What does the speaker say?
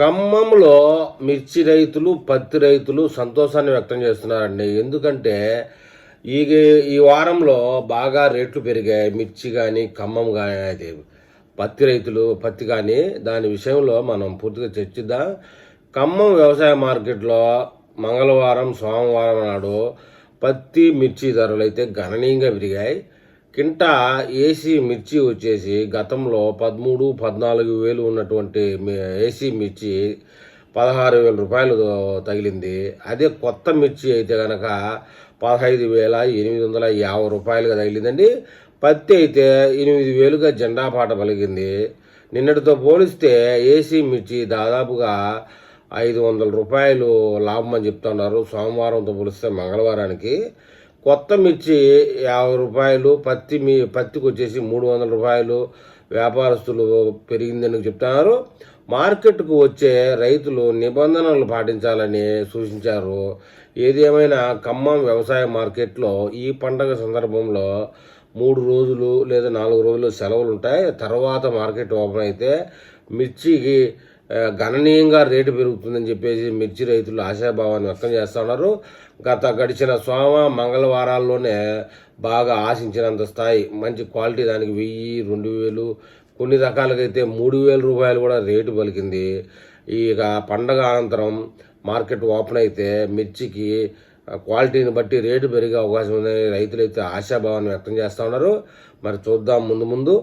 ఖమ్మంలో మిర్చి రైతులు పత్తి రైతులు సంతోషాన్ని వ్యక్తం చేస్తున్నారండి. ఎందుకంటే ఈ ఈ వారంలో బాగా రేట్లు పెరిగాయి. మిర్చి కానీ ఖమ్మం కానీ అది పత్తి రైతులు పత్తి కానీ దాని విషయంలో మనం పూర్తిగా చర్చిద్దాం. ఖమ్మం వ్యవసాయ మార్కెట్లో మంగళవారం సోమవారం నాడు పత్తి మిర్చి ధరలు అయితే గణనీయంగా పెరిగాయి. కింటా ఏసీ మిర్చి వచ్చేసి గతంలో పదమూడు పద్నాలుగు వేలు ఉన్నటువంటి ఏసీ మిర్చి పదహారు వేల రూపాయలు తగిలింది. అదే కొత్త మిర్చి అయితే కనుక పదహైదు వేల ఎనిమిది వందల యాభై రూపాయలుగా తగిలిందండి. పత్తి అయితే ఎనిమిది వేలుగా జెండా పాట పలికింది. నిన్నటితో పోలిస్తే ఏసీ మిర్చి దాదాపుగా ఐదు వందల రూపాయలు లాభం అని చెప్తున్నారు. సోమవారంతో పోలిస్తే మంగళవారానికి కొత్త మిర్చి యాభై రూపాయలు పత్తి మీ పత్తికి వచ్చేసి మూడు వందల రూపాయలు వ్యాపారస్తులు పెరిగిందని చెప్తున్నారు. మార్కెట్కు వచ్చే రైతులు నిబంధనలు పాటించాలని సూచించారు. ఏదేమైనా ఖమ్మం వ్యవసాయ మార్కెట్లో ఈ పండగ సందర్భంలో మూడు రోజులు లేదా నాలుగు రోజులు సెలవులు ఉంటాయి తర్వాత మార్కెట్ ఓపెన్ అయితే మిర్చికి గణనీయంగా రేటు పెరుగుతుందని చెప్పేసి మిర్చి రైతులు ఆశాభావాన్ని వ్యక్తం చేస్తున్నారు గత గడిచిన సోమ మంగళవారాల్లోనే బాగా ఆశించినంత స్థాయి మంచి క్వాలిటీ దానికి వెయ్యి రెండు వేలు కొన్ని రకాలుగా అయితే మూడు వేల రూపాయలు కూడా రేటు పలికింది. ఇక పండగ అనంతరం మార్కెట్ ఓపెన్ అయితే మిర్చికి క్వాలిటీని బట్టి రేటు పెరిగే అవకాశం ఉందని రైతులైతే ఆశాభావాన్ని వ్యక్తం చేస్తూ ఉన్నారు. మరి చూద్దాం ముందు ముందు